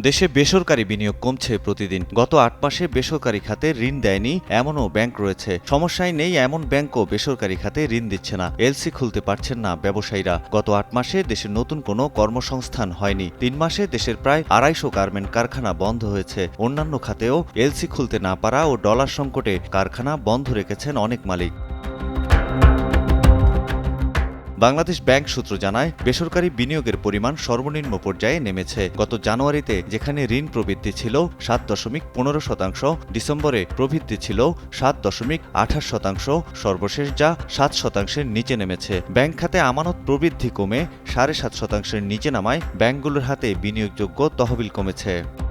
দেশে বেসরকারি বিনিয়োগ কমছে প্রতিদিন। গত আট মাসে বেসরকারি খাতে ঋণ দেয়নি এমনও ব্যাংক রয়েছে। সমস্যায় নেই, এমন ব্যাংকও বেসরকারি খাতে ঋণ দিচ্ছে না। এলসি খুলতে পারছেন না ব্যবসায়ীরা। গত আট মাসে দেশে নতুন কোনো কর্মসংস্থান হয়নি। তিন মাসে দেশের প্রায় আড়াইশো গার্মেন্ট কারখানা বন্ধ হয়েছে। অন্যান্য খাতেও এলসি খুলতে না পারা ও ডলার সংকটে কারখানা বন্ধ রেখেছেন অনেক মালিক। বাংলাদেশ ব্যাংক সূত্র জানায়, বেসরকারি বিনিয়োগের পরিমাণ সর্বনিম্ন পর্যায়ে নেমেছে। গত জানুয়ারিতে যেখানে ঋণ প্রবৃদ্ধি ছিল সাত দশমিক পনেরো শতাংশ, ডিসেম্বরে প্রবৃদ্ধি ছিল সাত দশমিক আঠাশ শতাংশ, সর্বশেষ যা সাত শতাংশের নিচে নেমেছে। ব্যাংক খাতে আমানত প্রবৃদ্ধি কমে সাড়ে সাত শতাংশের নিচে নামায়, ব্যাংকগুলোর হাতে বিনিয়োগযোগ্য তহবিল কমেছে।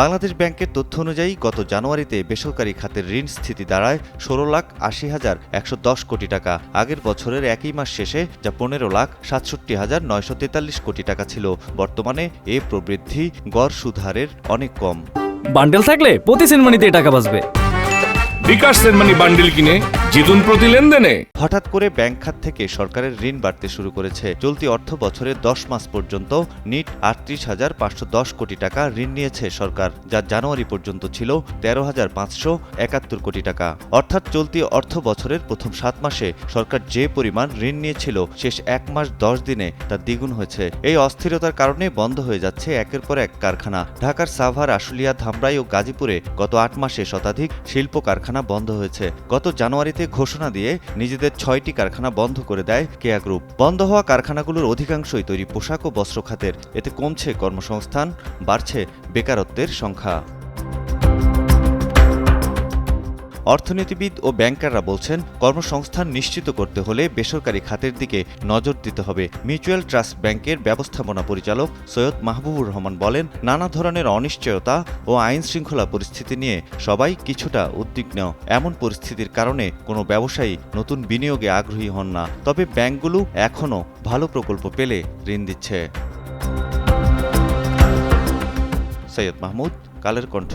বাংলাদেশ ব্যাংকের তথ্য অনুযায়ী গত জানুয়ারিতে বেসরকারি খাতের ঋণ স্থিতি দাঁড়ায় ষোলো লাখ আশি হাজার একশো দশ কোটি টাকা। আগের বছরের একই মাস শেষে যা পনেরো লাখ সাতষট্টি হাজার নয়শো তেতাল্লিশ কোটি টাকা ছিল। বর্তমানে এ প্রবৃদ্ধি গড় সুধারের অনেক কম। বান্ডেল থাকলে প্রতি সেনমানিতে টাকা বাঁচবে। বিকাশ সেনমানি বান্ডিল কিনে জিতুন প্রতি লেনদেনে। হঠাৎ করে ব্যাংক খাত থেকে সরকারের ঋণ বাড়তে শুরু করেছে। চলতি অর্থ বছরের দশ মাস পর্যন্ত নিট আটত্রিশ হাজার পাঁচশো দশ কোটি টাকা ঋণ নিয়েছে সরকার, যা জানুয়ারি পর্যন্ত ছিল তেরো হাজার পাঁচশো একাত্তর কোটি টাকা। অর্থাৎ চলতি অর্থ বছরের প্রথম সাত মাসে সরকার যে পরিমাণ ঋণ নিয়েছিল, শেষ এক মাস দশ দিনে তা দ্বিগুণ হয়েছে। এই অস্থিরতার কারণে বন্ধ হয়ে যাচ্ছে একের পর এক কারখানা। ঢাকার সাভার, আশুলিয়া, ধামরাই ও গাজীপুরে গত আট মাসে শতাধিক শিল্প কারখানা বন্ধ হয়েছে। গত জানুয়ারিতে ঘোষণা দিয়ে নিজেদের ছয়টি কারখানা বন্ধ করে দেয় কেয়া গ্রুপ। বন্ধ হওয়া কারখানাগুলোর অধিকাংশই তৈরি পোশাক ও বস্ত্র খাতের। এতে কমছে কর্মসংস্থান, বাড়ছে বেকারত্বের সংখ্যা। অর্থনীতিবিদ ও ব্যাংকাররা বলছেন, কর্মসংস্থান নিশ্চিত করতে হলে বেসরকারি খাতের দিকে নজর দিতে হবে। মিউচুয়াল ট্রাস্ট ব্যাংকের ব্যবস্থাপনা পরিচালক সৈয়দ মাহবুবুর রহমান বলেন, নানা ধরনের অনিশ্চয়তা ও আইন শৃঙ্খলা পরিস্থিতি নিয়ে সবাই কিছুটা উদ্বিগ্ন। এমন পরিস্থিতির কারণে কোনো ব্যবসায়ী নতুন বিনিয়োগে আগ্রহী হন না। তবে ব্যাংকগুলো এখনও ভালো প্রকল্প পেলে ঋণ দিচ্ছে। সৈয়দ মাহমুদ, কালের কণ্ঠ।